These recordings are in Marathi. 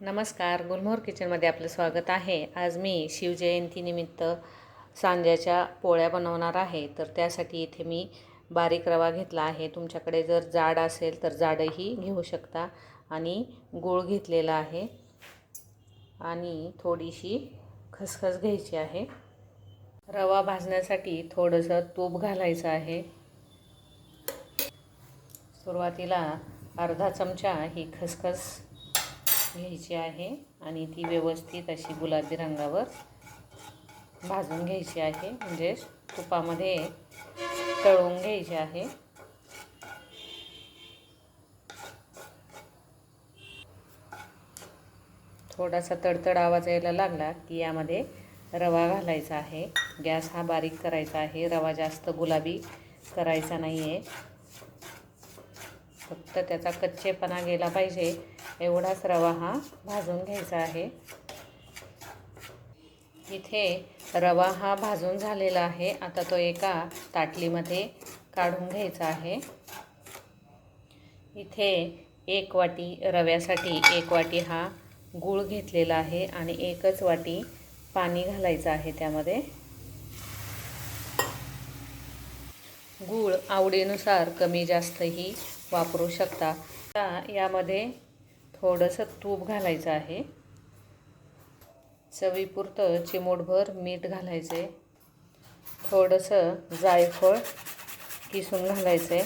नमस्कार गुलमोहर किचनमध्ये आपलं स्वागत आहे. आज मी शिवजयंतीनिमित्त सांज्याच्या पोळ्या बनवणार आहे. तर त्यासाठी इथे मी बारीक रवा घेतला आहे. तुमच्याकडे जर जाड असेल तर जाडही घेऊ शकता आणि गूळ घेतलेला आहे. आणि थोडीशी खसखस घ्यायची आहे. रवा भाजण्यासाठी थोडंसं तूप घालायचं आहे. सुरुवातीला अर्धा चमचा ही खसखस घ्यायची आहे आणि ती व्यवस्थित अशी गुलाबी रंगावर भाजून घ्यायची आहे. म्हणजेच तुपामध्ये तळून घ्यायची आहे. थोडासा तडतड आवाज यायला लागला की यामध्ये रवा घालायचा आहे. गॅस हा बारीक करायचा आहे. रवा जास्त गुलाबी करायचा नाही आहे फक्त त्याचा कच्चेपणा गेला पाहिजे. एवढाच रवा हा भाजून घ्यायचा आहे. इथे रवा हा भाजून झालेला आहे. आता तो एका ताटलीमध्ये काढून घ्यायचा आहे. इथे एक वाटी रव्यासाठी एक वाटी हा गूळ घेतलेला आहे आणि एकच वाटी पाणी घालायचं आहे त्यामध्ये. गूळ आवडीनुसार कमी जास्तही वापरू शकता. आता यामध्ये थोडंसं तूप घालायचं आहे. चवीपुरतं चिमूटभर मीठ घालायचं आहे थोडंसं जायफळ किसून घालायचं आहे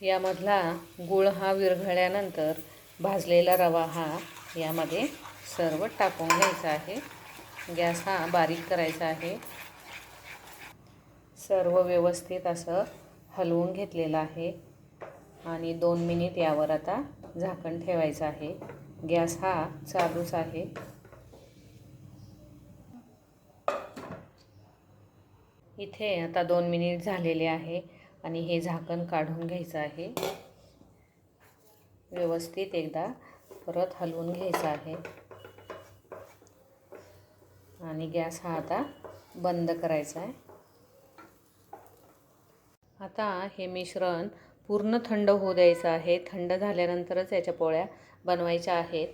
यामधला गूळ हा विरघळल्यानंतर भाजलेला रवा हा यामध्ये सर्व टाकून घ्यायचा आहे. गॅस हा बारीक करायचा आहे. सर्व व्यवस्थित असं हलवून घेतलेलं आहे. आणि दोन मिनिट यावर आता झाकण ठेवायचं आहे. गॅस हा चालूच आहे. इथे आता दोन मिनिट झालेले आहे आणि हे झाकण काढून घ्यायचं आहे. व्यवस्थित एकदा परत हलवून घ्यायचं आहे. आणि गॅस हा आता बंद करायचा आहे. आता हे मिश्रण पूर्ण थंड होऊ द्यायचं आहे. थंड झाल्यानंतरच याच्या पोळ्या बनवायच्या आहेत.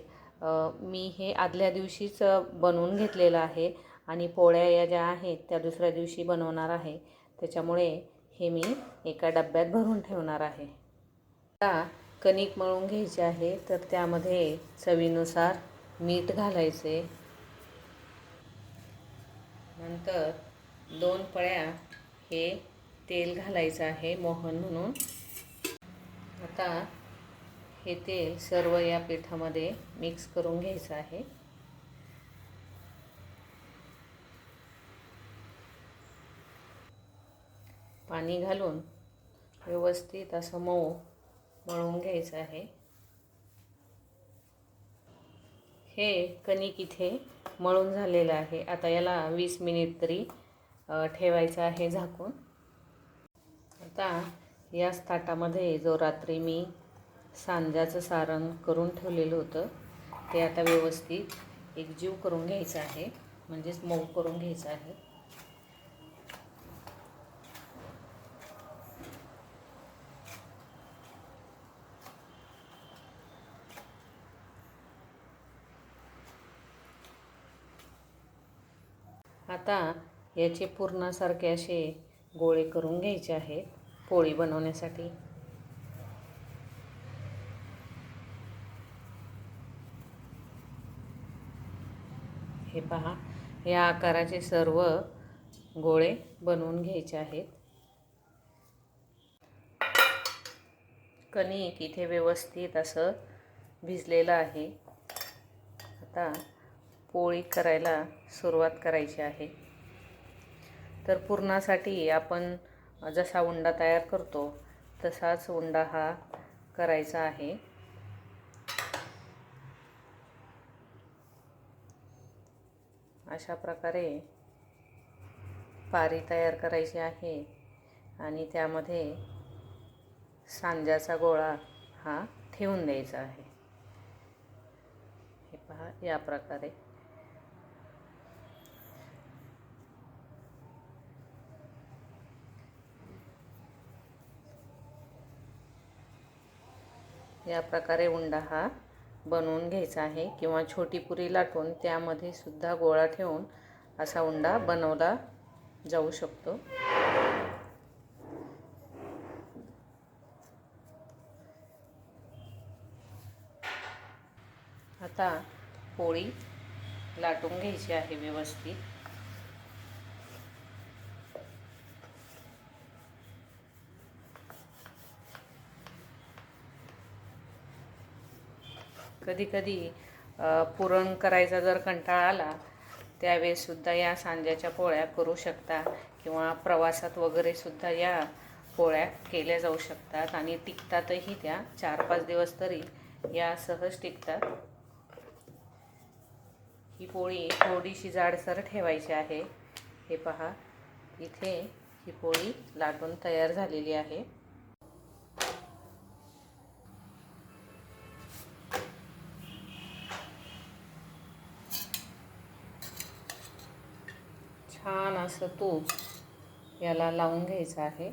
मी हे आदल्या दिवशीच बनवून घेतलेलं आहे आणि पोळ्या या ज्या आहेत त्या दुसऱ्या दिवशी बनवणार आहे. त्याच्यामुळे हे मी एका डब्यात भरून ठेवणार आहे. आता कणिक मळून घ्यायचे आहे. तर त्यामध्ये चवीनुसार मीठ घालायचे. नंतर दोन पळ्या हे तेल घालायचं आहे मोहन म्हणून. आता हे तेल सर्व या पिठामध्ये मिक्स करून घ्यायचं आहे. पाणी घालून व्यवस्थित असं मऊ मळून घ्यायचं आहे. हे कणिक इथे मळून झालेलं आहे. आता याला वीस मिनिट तरी ठेवायचं आहे झाकून. आता याच ताटामध्ये जो रात्री मी सांजाचं सारण करून ठेवलेलं होतं ते आता व्यवस्थित एकजीव करून घ्यायचं आहे म्हणजेच मऊ करून घ्यायचं आहे. आता याचे पूर्णासारखे असे गोळे करून घ्यायचे आहेत. पोळी बनवण्यासाठी. हे पहा या आकाराचे सर्व गोळे बनवून घ्यायचे आहेत. कणिक इथे व्यवस्थित असं भिजलेलं आहे. आता पोळी करायला सुरुवात करायची आहे. तर पुरणासाठी आपण जसा उंडा तयार करतो तसाच उंडा हा करायचा आहे. अशा प्रकारे पारी तयार करायची आहे आणि त्यामध्ये सांज्याचा गोळा हा ठेवून द्यायचा आहे. हे पहा या प्रकारे. या प्रकारे उंडा हा बनवून घ्यायचा आहे किंवा छोटी पुरी लाटून त्यामध्ये सुद्धा गोळा ठेवून असा उंडा बनवला जाऊ शकतो. आता पोळी लाटून घ्यायची आहे व्यवस्थित. कधीकधी पुरण करायचा जर कंटाळा आला त्यावेळेससुद्धा या सांज्याच्या पोळ्या करू शकता किंवा प्रवासात वगैरेसुद्धा या पोळ्या केल्या जाऊ शकतात आणि टिकतातही त्या चार पाच दिवस तरी या सहज टिकतात. ही पोळी थोडीशी जाडसर ठेवायची आहे. हे पहा इथे ही पोळी लाटून तयार झालेली आहे. छान असं तूप याला लावून घ्यायचं आहे.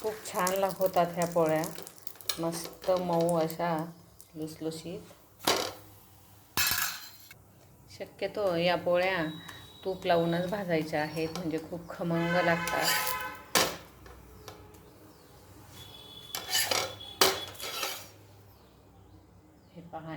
खूप छान होतात ह्या पोळ्या. मस्त मऊ अशा लुसलुशीत. शक्यतो या पोळ्या तूप लावूनच भाजायच्या आहेत म्हणजे खूप खमंग लागतात हे पहा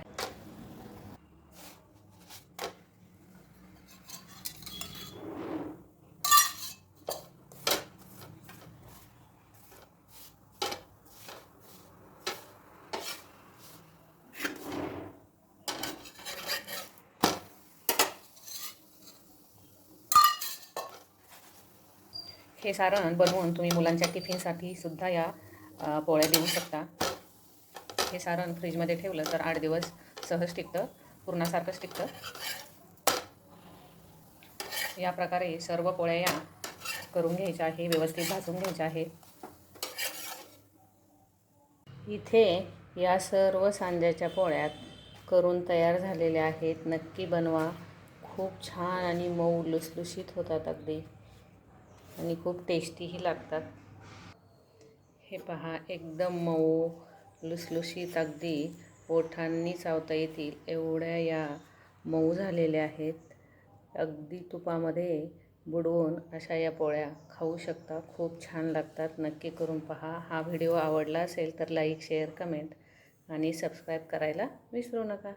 हे सारण बनवून तुम्ही मुलांच्या टिफिनसाठी सुद्धा या पोळ्या देऊ शकता. हे सारण फ्रीजमध्ये ठेवलं तर आठ दिवस सहज टिकतं पूर्णासारखंच टिकतं. या प्रकारे सर्व पोळ्या या करून घ्यायच्या आहे व्यवस्थित भाजून घ्यायच्या आहे. इथे या सर्व सांज्याच्या पोळ्यात करून तयार झालेल्या आहेत. नक्की बनवा. खूप छान आणि मऊ लुसलुशीत होतात अगदी. आणि खूप टेस्टीही लागतात. हे पहा एकदम मऊ लुसलुशीत अगदी ओठांनी चावता येतील एवढ्या या मऊ झालेल्या आहेत. अगदी तुपामध्ये बुडवून अशा या पोळ्या खाऊ शकता. खूप छान लागतात. नक्की करून पहा. हा व्हिडिओ आवडला असेल तर लाईक शेअर कमेंट आणि सबस्क्राईब करायला विसरू नका.